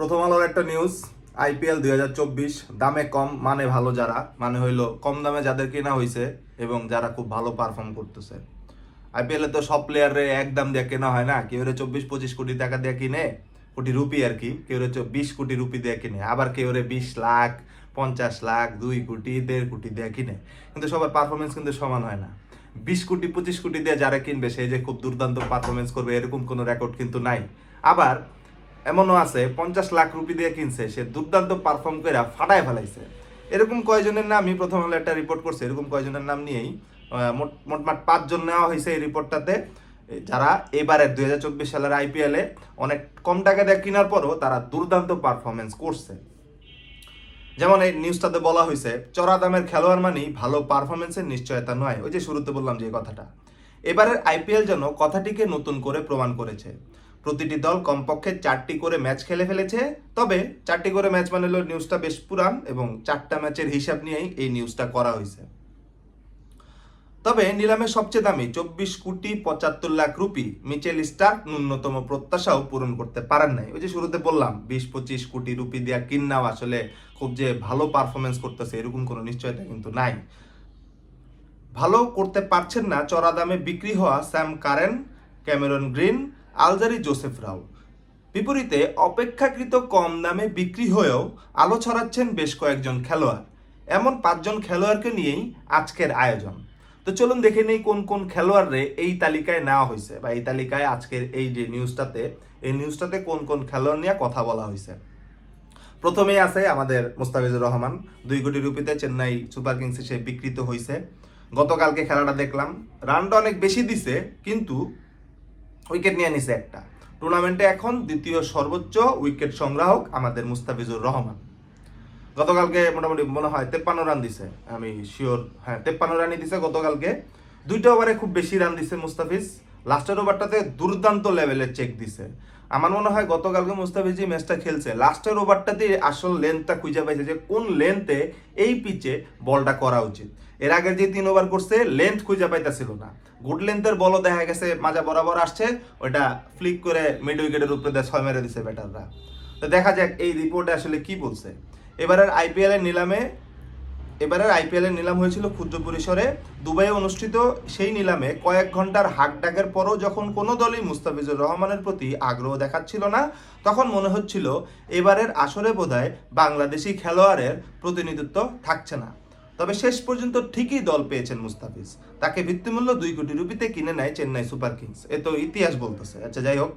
প্রথম আলোর একটা নিউজ আইপিএল দুই হাজার চব্বিশ, দামে কম মানে ভালো যারা মানে হইল কম দামে যাদের কেনা হয়েছে এবং যারা খুব ভালো পারফর্ম করতেছে। আইপিএল তো সব প্লেয়ারে এক দাম দিয়ে কেনা হয় না, কেউ রে চব্বিশ, পঁচিশ কোটি টাকা দিয়ে কিনে, কোটি রুপি আর কি, কেউ রে বিশ কোটি রুপি দিয়ে কিনে, আবার কেউ রে বিশ লাখ, পঞ্চাশ লাখ, দুই কোটি, দেড় কোটি দিয়ে কিনে। কিন্তু সবার পারফরমেন্স কিন্তু সমান হয় না। বিশ কোটি, পঁচিশ কোটি দিয়ে যারা কিনবে সেই যে খুব দুর্দান্ত পারফরমেন্স করবে, এরকম কোনো রেকর্ড কিন্তু নাই। আবার এমনও আছে, পঞ্চাশ লাখ রুপি দিয়ে কিনছে, সে দুর্দান্ত পারফর্ম করে ফাটায় ফেলাইছে। এরকম কয়জনের নামই প্রথম হলো একটা রিপোর্ট করছে, এরকম কয়জনের নাম নিয়েই মোটমাট পাঁচজন নেওয়া হয়েছে এই রিপোর্টটাতে যারা এবারের দুই হাজার চব্বিশ সালের আইপিএলে অনেক কম টাকা দিয়ে কেনার পরও তারা দুর্দান্ত পারফরমেন্স করছে। যেমন এই নিউজটাতে বলা হয়েছে চড়া দামের খেলোয়াড় মানেই ভালো পারফরমেন্সের নিশ্চয়তা নয়। ওই যে শুরুতে বললাম যে কথাটা। এবারের আইপিএল যেন কথাটিকে নতুন করে প্রমাণ করেছে। প্রতিটি দল কমপক্ষে চারটি করে ম্যাচ খেলে ফেলেছে। তবে চারটি করে ম্যাচ মানে নিউজটা বেশ পুরান এবং চারটা ম্যাচের হিসাব নিয়েই এই নিউজটা করা হয়েছে। তবে নিলামে সবচেয়ে দামি চব্বিশ কোটি পঁচাত্তর লাখ রুপি মিচেল স্টার্ক ন্যূনতম প্রত্যাশাও পূরণ করতে পারেন নাই। ওই যে শুরুতে বললাম, বিশ পঁচিশ কোটি রুপি দেওয়া কিন্নাও আসলে খুব যে ভালো পারফরমেন্স করতেছে, এরকম কোনো নিশ্চয়তা কিন্তু নাই। ভালো করতে পারছেন না, চড়া দামে বিক্রি হওয়া Sam Curran, Cameron Green Alzarri Joseph রাও। বিপরীতে অপেক্ষাকৃত কম দামে বিক্রি হয়েও আলো ছড়াচ্ছেন বেশ কয়েকজন খেলোয়াড়। এমন পাঁচজন খেলোয়াড়কে নিয়েই আজকের আয়োজন। তো চলুন দেখে নেই কোন কোন খেলোয়াড়রে এই তালিকায় নেওয়া হয়েছে বা এই তালিকায় আজকের এই যে নিউজটাতে, এই নিউজটাতে কোন কোন খেলোয়াড় নিয়ে কথা বলা হয়েছে। প্রথমেই আছে আমাদের মুস্তাফিজুর রহমান। দুই কোটি রুপিতে চেন্নাই সুপার কিংসে সে বিকৃত হয়েছে। গতকালকে খেলাটা দেখলাম। রানটা অনেক বেশি দিছে, কিন্তু উইকেট নিয়ে নিছে একটা। টুর্নামেন্টে এখন দ্বিতীয় সর্বোচ্চ উইকেট সংগ্রাহক আমাদের মুস্তাফিজুর রহমান। গতকালকে মোটামুটি মনে হয় তেপ্পান্ন রান দিছে, আমি শিওর হ্যাঁ তেপ্পান্ন রানই দিছে গতকালকে। দুইটা ওভারে খুব বেশি রান দিছে মুস্তাফিজ। লাস্টের ওভারটাতে দুর্দান্ত লেভেলের চেক দিছে। আমার মনে হয় গতকালকে মুস্তাফিজ ম্যাচটা খেলছে। লাস্টের ওভারটাতে আসল লেন্থটা খুঁজে পাইছে যে কোন লেন্থে এই পিচে বলটা করা উচিত। এর আগে যে তিন ওভার করছে লেন্থ খুঁজে পাইতেছিল না। গুড লেন্থের বলও দেখা গেছে, মাজা বরাবর আসছে। ওইটা ফ্লিক করে মিড উইকেটের উপরে দিয়ে ছয় মেরে দিছে ব্যাটাররা তো দেখা যাক এই রিপোর্টে আসলে কি বলছে। এবারের আইপিএলের নিলামে এবারের আইপিএল এর নিলাম হয়েছিল ক্ষুদ্র পরিসরে। দুবাইয়ে অনুষ্ঠিত সেই নিলামে কয়েক ঘণ্টার হাক ডাকের পরও যখন কোনো দলই মুস্তাফিজুর রহমানের প্রতি আগ্রহ দেখাচ্ছিল না, তখন মনে হচ্ছিল এবারের আসরে বোধহয় বাংলাদেশি খেলোয়াড়ের প্রতিনিধিত্ব থাকছে না। তবে শেষ পর্যন্ত ঠিকই দল পেয়েছেন মুস্তাফিজ। তাকে ভিত্তিমূল্য দুই কোটি রুপিতে কিনে নেয় চেন্নাই সুপার কিংস। এ তো ইতিহাস বলতেছে। আচ্ছা যাই হোক।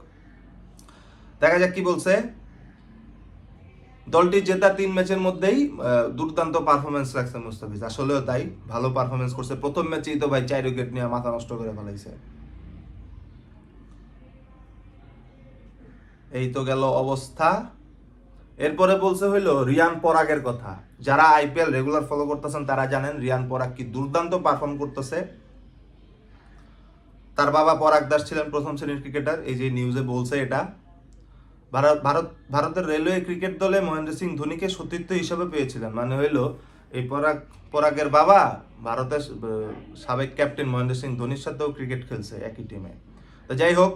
দেখা যাক কি বলছে। দলটি জেতা তিন ম্যাচের মধ্যেই দুর্দান্ত পারফরমেন্স রাখছে মুস্তাফিজ। আসলেও তাই, ভালো পারফরমেন্স করছে। প্রথম ম্যাচেই তো ভাই চার উইকেট নিয়ে মাথা নষ্ট করে ফেলাইছে। এই তো গেল অবস্থা। এরপরে বলছে হইল রিয়ান পরাগের কথা। যারা আইপিএল রেগুলার ফলো করতেছেন, তারা জানেন রিয়ান পরাগ কি দুর্দান্ত পারফর্ম করতেছে। তার বাবা পরাগ দাস ছিলেন প্রথম শ্রেণির ক্রিকেটার এই যে নিউজে বলছে এটা। ভারত ভারত, ভারতের রেলওয়ে ক্রিকেট দলে মহেন্দ্র সিং ধোনিকে সতীর্থ হিসাবে পেয়েছিলেন। মানে হইল এই পরাগ, পরাগের বাবা ভারতের সাবেক ক্যাপ্টেন মহেন্দ্র সিং ধোনির সাথেও ক্রিকেট খেলছে একই টিমে তো যাই হোক,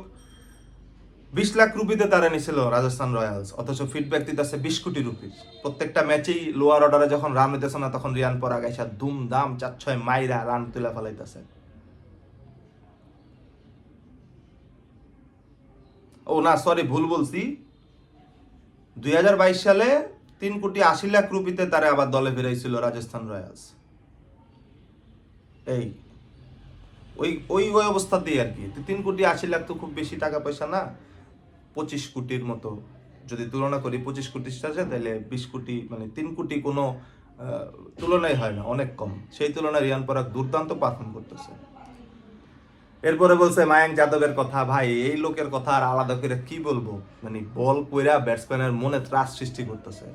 বিশ লাখ রুপিতে তারা নিছিল রাজস্থান রয়্যালস, অথচ ফিডব্যাক দিতেছে বিশ কোটি রুপি প্রত্যেকটা ম্যাচেই লোয়ার অর্ডারে যখন রান হইতেছে না তখন রিয়ান পরাগ এসা দুম দাম চার ছয় মাইরা রান তুলে ফেলাইতেছে। ও না সরি ভুল বলছি। দুই হাজার বাইশ সালে তিন কোটি আশি লাখ রুপিতে তারা আবার দলে ফিরাইছিল রাজস্থান রয়্যালস। এই, ওই ওই ওই অবস্থাতেই আর কি। তিন কোটি আশি লাখ তো খুব বেশি টাকা পয়সা না। পঁচিশ কোটির মতো, যদি তুলনা করি পঁচিশ কোটির সাথে তাহলে বিশ কোটি মানে তিন কোটি কোনো তুলনাই হয় না, অনেক কম। সেই তুলনায় রিয়ান পরাগ দুর্দান্ত পারফর্ম করতেছে। এরপরে বলছে মায়াঙ্ক যাদবের কথা, ভাই, এই লোকের কথা আর আলাদা করে কি বলব? মানে বল কইরা ব্যাটসম্যানের মনে ত্রাস সৃষ্টি করতেছে।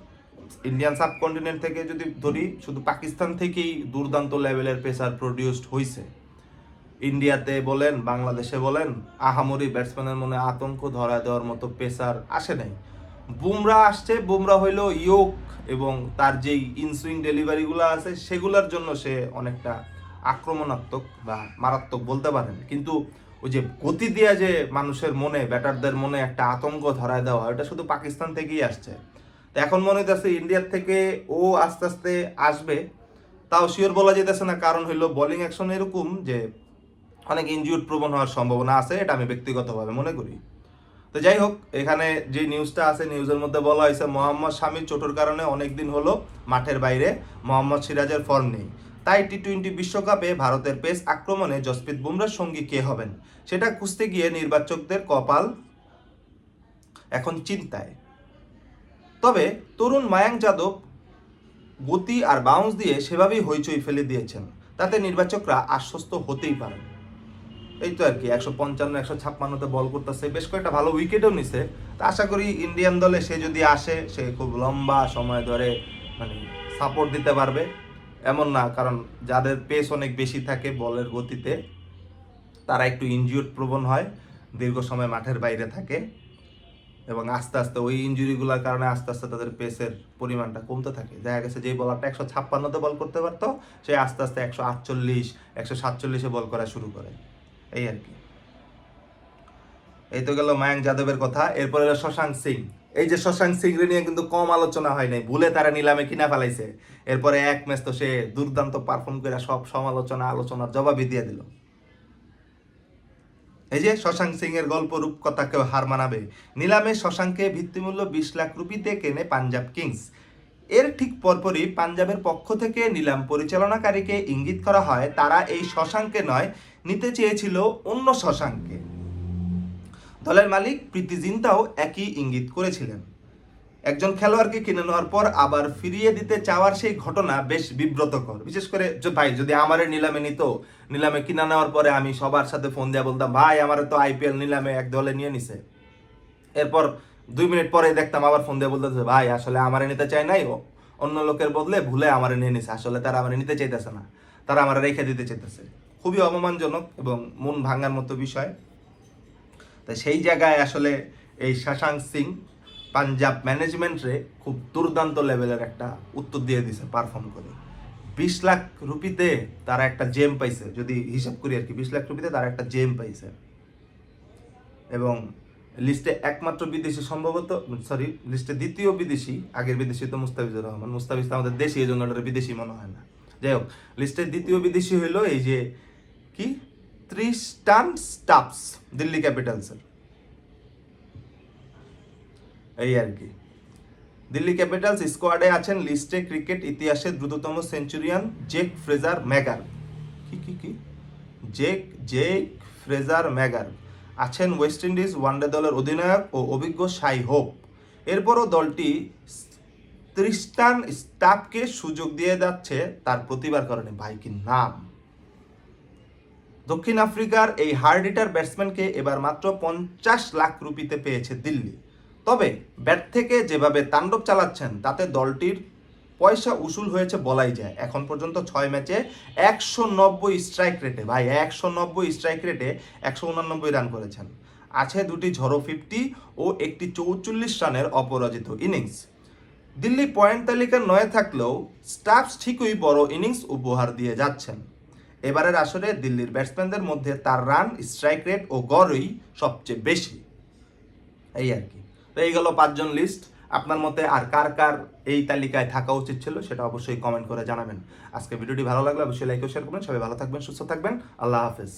ইন্ডিয়ান সাবকন্টিনেন্ট থেকে যদি ধরি, শুধু পাকিস্তান থেকেই দুর্দান্ত লেভেলের পেসার প্রডিউসড হইছে। ইন্ডিয়াতে বলেন, বাংলাদেশে বলেন, আহামরি ব্যাটসম্যানের মনে আতঙ্ক ধরা দেওয়ার মতো পেসার আসে নাই। বুমরা আসছে, বুমরা হইল ইয়োক এবং তার যেই ইনসুইং ডেলিভারিগুলো আছে, সেগুলোর জন্য সে অনেকটা আক্রমণাত্মক বা মারাত্মক বলতে পারেন। কিন্তু ওই যে গতি দিয়ে যে মানুষের মনে, ব্যাটারদের মনে একটা আতঙ্ক ধরায় দেওয়া ওটা শুধু পাকিস্তান থেকেই আসছে। তো এখন মনে হইতেছে ইন্ডিয়ার থেকে ও আস্তে আস্তে আসবে। তাও শিওর বলা যেতেছে না, কারণ হইল বোলিং অ্যাকশন এরকম যে অনেক ইনজিউড প্রবণ হওয়ার সম্ভাবনা আছে, এটা আমি ব্যক্তিগতভাবে মনে করি। তো যাই হোক, এখানে যে নিউজটা আছে নিউজের মধ্যে বলা হয়েছে মোহাম্মদ শামির চোটের কারণে অনেক দিন হলো মাঠের বাইরে মোহাম্মদ সিরাজের ফর্ম নেই। তাই টি টোয়েন্টি বিশ্বকাপে ভারতের পেস আক্রমণে জসপ্রীত বুমরার সঙ্গী কে হবেন? সেটা খুঁজতে গিয়ে নির্বাচকদের কপাল এখন চিন্তায়। তবে তরুণ মায়াঙ্ক যাদব গতি আর বাউন্স দিয়ে সেভাবেই হইচই ফেলে দিয়েছেন। তাতে নির্বাচকরা আশ্বস্ত হতেই পারেন। এই তো আর কি, একশো পঞ্চান্ন, একশো ছাপ্পান্নতে বল করতেছে, বেশ কয়েকটা ভালো উইকেটও নিছে। তা আশা করি ইন্ডিয়ান দলে সে যদি আসে, সে খুব লম্বা সময় ধরে মানে সাপোর্ট দিতে পারবে। এমন না, কারণ যাদের পেস অনেক বেশি থাকে বলের গতিতে, তারা একটু ইনজিউর প্রবণ হয়, দীর্ঘ সময় মাঠের বাইরে থাকে এবং আস্তে আস্তে ওই ইঞ্জুরিগুলোর কারণে আস্তে আস্তে তাদের পেসের পরিমাণটা কমতে থাকে। দেখা গেছে যে বলারটা একশো ছাপ্পান্নতে বল করতে পারতো, সে আস্তে আস্তে একশো আটচল্লিশ, একশো সাতচল্লিশে বল করা শুরু করে। এই আর কি। এই তো গেল মায়াঙ্ক যাদবের কথা। এরপরে শশাঙ্ক সিং। এই যে শশাঙ্ক সিংরে নিয়ে কিন্তু কম আলোচনা হয় নাই, ভুলে তারা নিলামে কিনা ফেলাইছে। এরপরে এক ম্যাচ তো সে দুর্দান্ত পারফর্ম করে সব সমালোচনা, আলোচনার জবাবই দিয়ে দিল। এই যে শশাঙ্ক সিং এর গল্প রূপকথা কেউ হার মানাবে। নিলামে শশাঙ্কে ভিত্তিমূল্য বিশ লাখ রুপিতে কেনে পাঞ্জাব কিংস। এর ঠিক পরপরই পাঞ্জাবের পক্ষ থেকে নিলাম পরিচালনাকারীকে ইঙ্গিত করা হয়, তারা এই শশাঙ্কে নয়, নিতে চেয়েছিল অন্য শশাঙ্কে দলের মালিক প্রীতি জিন্তাও একই ইঙ্গিত করেছিলেন। একজন খেলোয়াড়কে কিনে নেওয়ার পর আবার ফিরিয়ে দিতে চাওয়ার সেই ঘটনা বেশ বিব্রতকর। বিশেষ করে ভাই, যদি আমারে নিলামে নিত, নিলামে কিনা নেওয়ার পরে আমি সবার সাথে ফোন দিয়ে বলতাম, ভাই, আমার তো আইপিএল নিলামে এক দলে নিয়ে নিছে। এরপর দুই মিনিট পরে দেখতাম আবার ফোন দিয়ে বলতেছে, ভাই, আসলে আমারে নিতে চাই নাই ও। অন্য লোকের বদলে ভুলে আমারে নিয়ে নিছে, আসলে তারা আমারে নিতে চাইতেছে না। তারা আমারে রেখে দিতে চাইতেছে। খুবই অপমানজনক এবং মন ভাঙার মতো বিষয়। তো সেই জায়গায় আসলে এই শশাঙ্ক সিং পাঞ্জাব ম্যানেজমেন্টে খুব দুর্দান্ত লেভেলের একটা উত্তর দিয়ে দিছে পারফর্ম করে। বিশ লাখ রুপিতে তারা একটা জেম পাইছে, যদি হিসাব করি আর কি, বিশ লাখ রুপিতে তারা একটা জেম পাইছে। এবং লিস্টে একমাত্র বিদেশি সম্ভবত সরি লিস্টে দ্বিতীয় বিদেশি, আগের বিদেশি তো মুস্তাফিজুর রহমান। মুস্তাফিজ তো আমাদের দেশি, এই জন্য বিদেশি মনে হয় না। যাই হোক লিস্টের দ্বিতীয় বিদেশি হইল এই যে, কি? ত্রিস্টান স্টাফস দিল্লি ক্যাপিটালসের এই আর কি। দিল্লি ক্যাপিটালস স্কোয়াডে আছেন লিস্টে ক্রিকেট ইতিহাসের দ্রুততম সেঞ্চুরিয়ান জেক ফ্রেজার ম্যাগার কি কি কি? জেক জেক ফ্রেজার ম্যাগার আছেন ওয়েস্ট ইন্ডিজ ওয়ানডে দলের অধিনায়ক ও অভিজ্ঞ সাই হোপ। এরপরও দলটি ত্রিস্টান স্টাফকে সুযোগ দিয়ে যাচ্ছে, তার প্রতিবার কারণে। ভাই, কি নাম? দক্ষিণ আফ্রিকার এই হার্ড হিটার ব্যাটসম্যানকে এবার মাত্র পঞ্চাশ লাখ রুপিতে পেয়েছে দিল্লি। তবে ব্যাট থেকে যেভাবে তাণ্ডব চালাচ্ছেন, তাতে দলটির পয়সা উসুল হয়েছে বলাই যায়। এখন পর্যন্ত ছয় ম্যাচে একশো নব্বই স্ট্রাইক রেটে, ভাই, একশো নব্বই স্ট্রাইক রেটে একশো উনানব্বই রান করেছেন। আছে দুটি ঝড়ো ফিফটি ও একটি চৌচল্লিশ রানের অপরাজিত ইনিংস। দিল্লি পয়েন্ট তালিকার নয় থাকলেও স্টাফস ঠিকই বড় ইনিংস উপহার দিয়ে যাচ্ছেন। এবারের আসরে দিল্লির ব্যাটসম্যানদের মধ্যে তার রান স্ট্রাইক রেট ও গড়ই সবচেয়ে বেশি। এই আর কি। তো এই গেল পাঁচজন লিস্ট আপনার মতে আর কার কার এই তালিকায় থাকা উচিত ছিল সেটা অবশ্যই কমেন্ট করে জানাবেন। আজকে ভিডিওটি ভালো লাগলে অবশ্যই লাইক ও শেয়ার করবেন। সবাই ভালো থাকবেন, সুস্থ থাকবেন। আল্লাহ হাফেজ।